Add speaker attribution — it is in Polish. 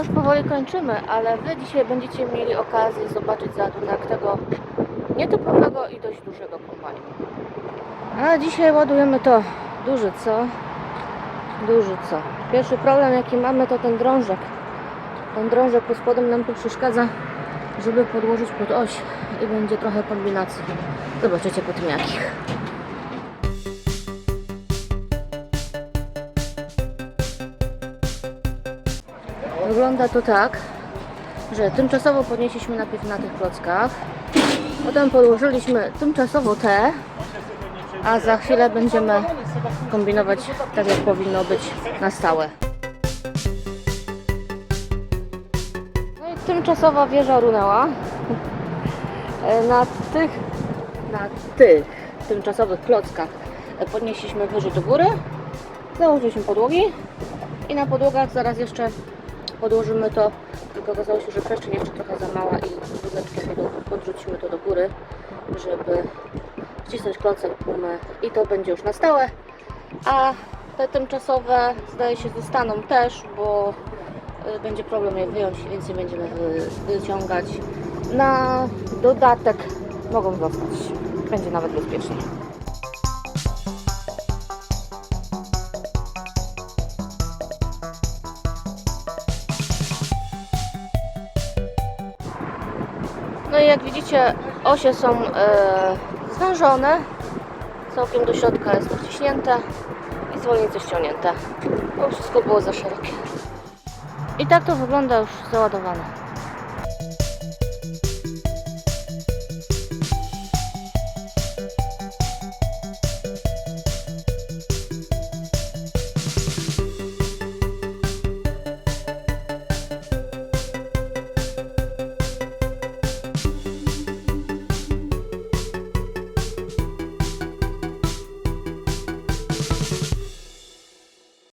Speaker 1: już powoli kończymy, ale Wy dzisiaj będziecie mieli okazję zobaczyć załadunek tego nietypowego i dość dużego kombajnu. A dzisiaj ładujemy to duży co? Duży co? Pierwszy problem jaki mamy to ten drążek. Ten drążek pod spodem nam tu przeszkadza, żeby podłożyć pod oś i będzie trochę kombinacji. Zobaczycie po tym jakich. Wygląda to tak, że tymczasowo podnieśliśmy najpierw na tych klockach, potem podłożyliśmy tymczasowo te, a za chwilę będziemy kombinować tak jak powinno być na stałe. No i tymczasowa wieża runęła. E, Na tych, na tych tymczasowych klockach podnieśliśmy wyżej do góry, założyliśmy podłogi i na podłogach zaraz jeszcze podłożymy to, tylko okazało się, że przestrzeń jeszcze trochę za mała i wózeczkiem pod- podrzucimy to do góry, żeby wcisnąć klocek gumy i to będzie już na stałe, a te tymczasowe zdaje się zostaną też, bo y, będzie problem je wyjąć, więc nie będziemy wy- wyciągać. Na dodatek mogą zostać, będzie nawet bezpiecznie. No i jak widzicie, osie są e, zwężone, całkiem do środka jest wciśnięte i zwolnice ściągnięte, bo wszystko było za szerokie. I tak to wygląda już załadowane.